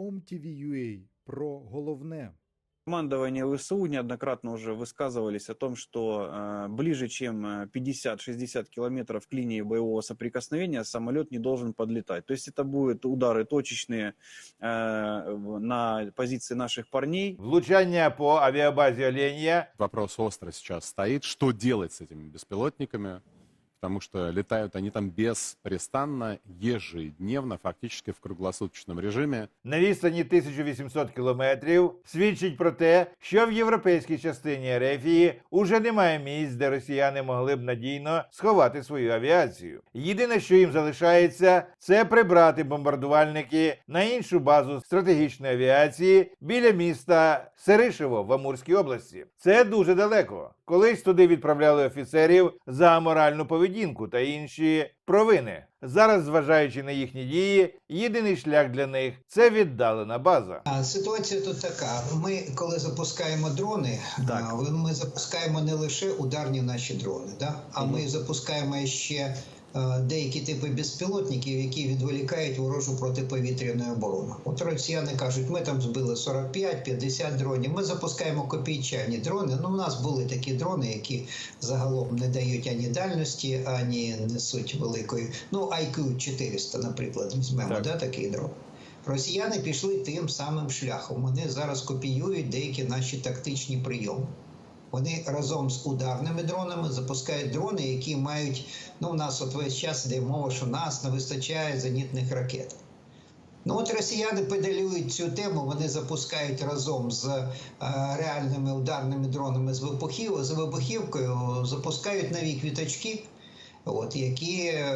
OMTV.ua про головне. Командование ВСУ неоднократно уже высказывались о том, что э, ближе, чем э, 50-60 километров к линии боевого соприкосновения самолет не должен подлетать. То есть это будут удары точечные э, на позиции наших парней. Влучання по авіабазі Оленя. Вопрос остро сейчас стоит, что делать с этими беспилотниками, потому что летают они там беспрестанно, ежедневно, фактически в круглосуточном режиме. на відстані 1800 кілометрів свідчить про те, що в європейській частині Ерефії уже немає місць, де росіяни могли б надійно сховати свою авіацію. Єдине, що їм залишається, це прибрати бомбардувальники на іншу базу стратегічної авіації біля міста Серишево в Амурській області. Це дуже далеко. Колись туди відправляли офіцерів за аморальну поведінку та інші провини. Зараз, зважаючи на їхні дії, єдиний шлях для них це віддалена база. А ситуація тут така: ми, коли запускаємо дрони, Так. ми запускаємо не лише ударні наші дрони, да? а ми запускаємо ще деякі типи безпілотників, які відволікають ворожу протиповітряну оборону. От росіяни кажуть, ми там збили 45-50 дронів. Ми запускаємо копійчані дрони. Ну, у нас були такі дрони, які загалом не дають ані дальності, ані несуть великої. Ну, IQ 400, наприклад, візьмемо, Так. да, такий дрон. Росіяни пішли тим самим шляхом. Вони зараз копіюють деякі наші тактичні прийоми. Вони разом з ударними дронами запускають дрони, які мають. Ну, у нас от весь час йде мова, що нас не вистачає зенітних ракет. Ну от росіяни педалюють цю тему, вони запускають разом з е, реальними ударними дронами з вибухів, з вибухівкою, запускають нові квіточки, от, які е,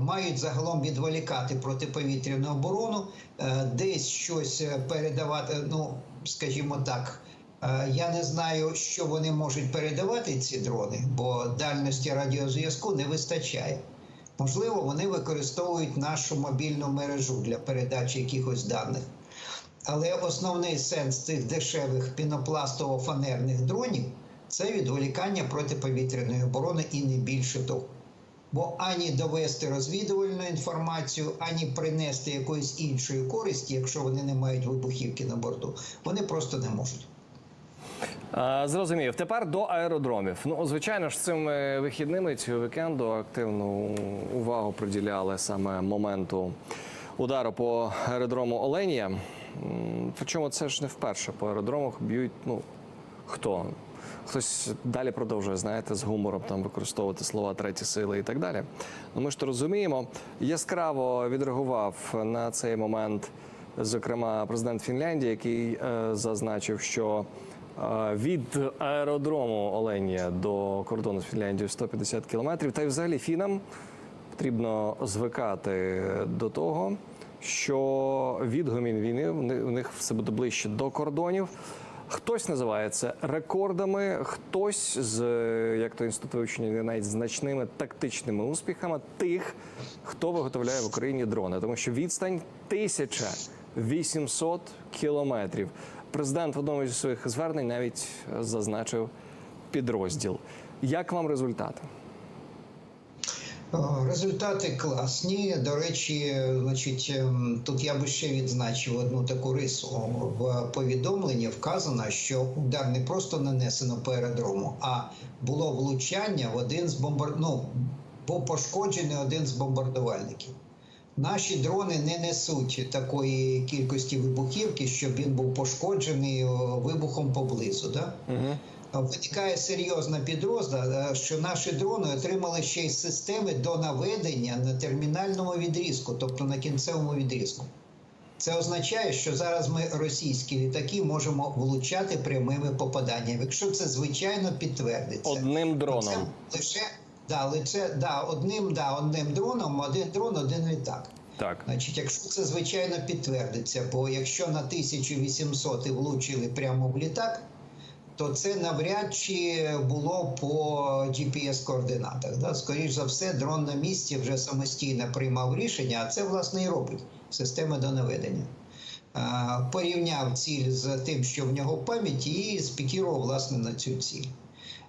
мають загалом відволікати протиповітряну оборону, е, десь щось е, передавати, ну, скажімо так. Е, Я не знаю, що вони можуть передавати ці дрони, бо дальності радіозв'язку не вистачає. Можливо, вони використовують нашу мобільну мережу для передачі якихось даних. Але основний сенс цих дешевих пінопластово-фанерних дронів це відволікання протиповітряної оборони і не більше того. Бо ані довести розвідувальну інформацію, ані принести якоїсь іншої користі, якщо вони не мають вибухівки на борту, вони просто не можуть. Зрозумів. Тепер до аеродромів. Ну, звичайно ж, цими вихідними цього вікенду активну увагу приділяли саме моменту удару по аеродрому Оленія. Причому це ж не вперше по аеродромах б'ють. Ну хто? Хтось далі продовжує, знаєте, з гумором там використовувати слова треті сили і так далі. Ну ми ж то розуміємо. Яскраво відреагував на цей момент, зокрема, президент Фінляндії, який е, зазначив, що від аеродрому Оленія до кордону з Фінляндією 150 кілометрів. Та й взагалі фінам потрібно звикати до того, що відгомін війни в них все буде ближче до кордонів. Хтось називає це рекордами, хтось з як то інститут вивчення навіть значними тактичними успіхами тих, хто виготовляє в Україні дрони, тому що відстань 1800 кілометрів. Президент в одному зі своїх звернень навіть зазначив підрозділ. Як вам результати? Результати класні. До речі, значить, ем, тут я би ще відзначив одну таку рису. В повідомленні вказано, що удар не просто нанесено по аеродрому, а було влучання в один з бомбар... ну, був пошкоджений один з бомбардувальників. Наші дрони не несуть такої кількості вибухівки, щоб він був пошкоджений вибухом поблизу. Да? Угу. Виникає серйозна підроза, е, що наші дрони отримали ще й системи до наведення на термінальному відрізку, тобто на кінцевому відрізку. Це означає, що зараз ми російські літаки можемо влучати прямими попаданнями, якщо це звичайно підтвердиться. Одним дроном. Це лише да, лише да, одним, да, одним дроном, один дрон, один літак. Так. Значить, якщо це звичайно підтвердиться, бо якщо на 1800 і влучили прямо в літак, то це навряд чи було по GPS-координатах. Да? Скоріш за все, дрон на місці вже самостійно приймав рішення, а це власне і робить система до наведення. А, Порівняв ціль з тим, що в нього в пам'яті, і спікірував власне на цю ціль.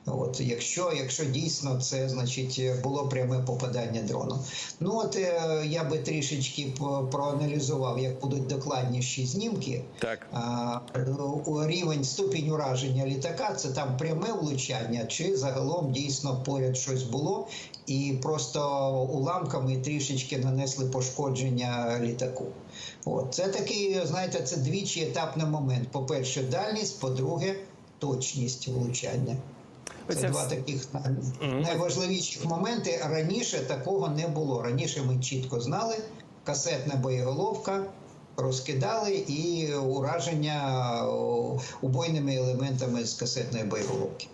От, якщо, якщо дійсно це значить було пряме попадання дрону. Ну от е, я би трішечки по- проаналізував, як будуть докладніші знімки. Так. А, рівень ступінь ураження літака це там пряме влучання, чи загалом дійсно поряд щось було, і просто уламками трішечки нанесли пошкодження літаку. От це такий, знаєте, це двічі етапний момент. По-перше, дальність, по-друге, точність влучання. Це Оце два таких найважливіших моменти. Раніше такого не було. Раніше ми чітко знали, касетна боєголовка. Розкидали і ураження убойними елементами з касетної боєголовки.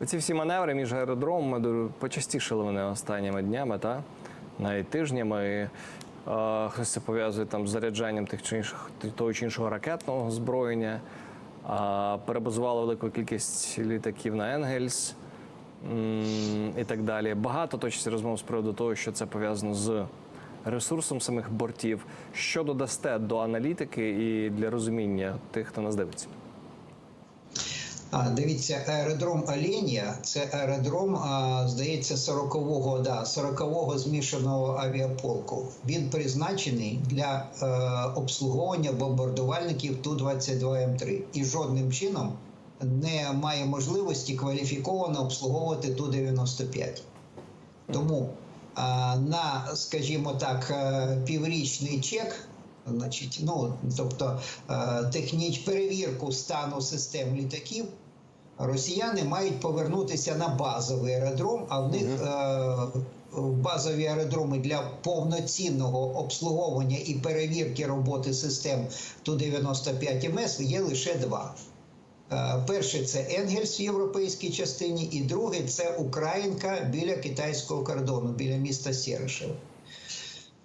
Оці всі маневри між аеродромами дуже почастішили вони останніми днями, та навіть тижнями. І, е, хтось це пов'язує там з заряджанням тих чи інших того чи іншого ракетного озброєння. Перебазували велику кількість літаків на Енгельс і так далі. Багато точиться розмов з приводу того, що це пов'язано з ресурсом самих бортів. Що додасте до аналітики і для розуміння тих, хто нас дивиться? Дивіться, аеродром Оленя – це аеродром, здається, 40-го, да, 40-го змішаного авіаполку. Він призначений для е, обслуговування бомбардувальників Ту-22М3 і жодним чином не має можливості кваліфіковано обслуговувати Ту-95. Тому а, на, скажімо так, е, піврічний чек, значить, ну тобто е, техніч перевірку стану систем літаків. Росіяни мають повернутися на базовий аеродром, а в них е, базові аеродроми для повноцінного обслуговування і перевірки роботи систем Ту-95 МС є лише два. Е, Перший це Енгельс в європейській частині, і другий це Українка біля китайського кордону, біля міста Сєрешев.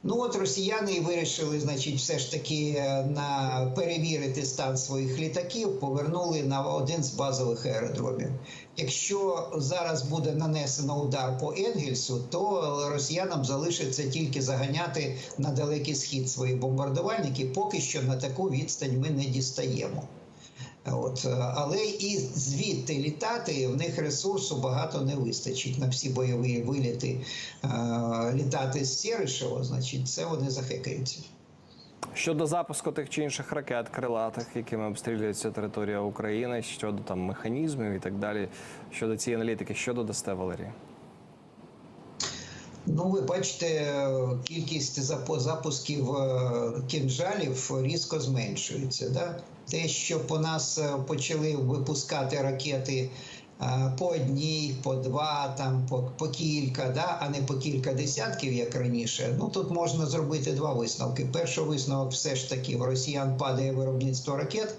Ну от росіяни і вирішили, значить, все ж таки е, на перевірити стан своїх літаків, повернули на один з базових аеродромів. Якщо зараз буде нанесено удар по Енгельсу, то росіянам залишиться тільки заганяти на далекий схід свої бомбардувальники. Поки що на таку відстань ми не дістаємо. От, е, але і звідти літати в них ресурсу багато не вистачить на всі бойові виліти. Е, літати з Сєришева, значить, це вони захекаються. Щодо запуску тих чи інших ракет крилатих, якими обстрілюється територія України, щодо там механізмів і так далі, щодо цієї аналітики, що додасте, Валерій? Ну, ви бачите, кількість запусків е, кінжалів різко зменшується. Да? Те, що по нас е, почали випускати ракети е, по одній, по два, там по, по кілька, да? а не по кілька десятків, як раніше. Ну тут можна зробити два висновки. Перший висновок все ж таки в росіян падає виробництво ракет.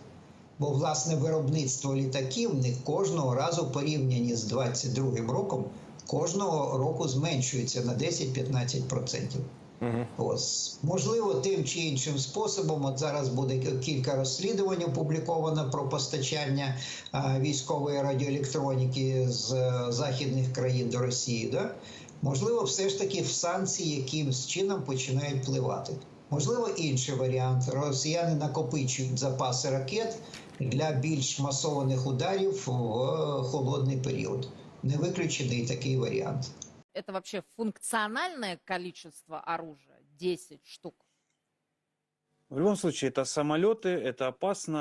Бо власне виробництво літаків них кожного разу порівняні з 22 роком, кожного року зменшується на 10-15%. Ось можливо, тим чи іншим способом. От зараз буде кілька розслідувань опубліковано про постачання а, військової радіоелектроніки з е, західних країн до Росії. Да? Можливо, все ж таки в санкції якимсь чином починають впливати. Можливо, інший варіант. Росіяни накопичують запаси ракет для більш масованих ударів в холодний період Не виключений такий варіант. Это вообще функциональное количество оружия? 10 штук. В любом случае, это самолеты, это опасно.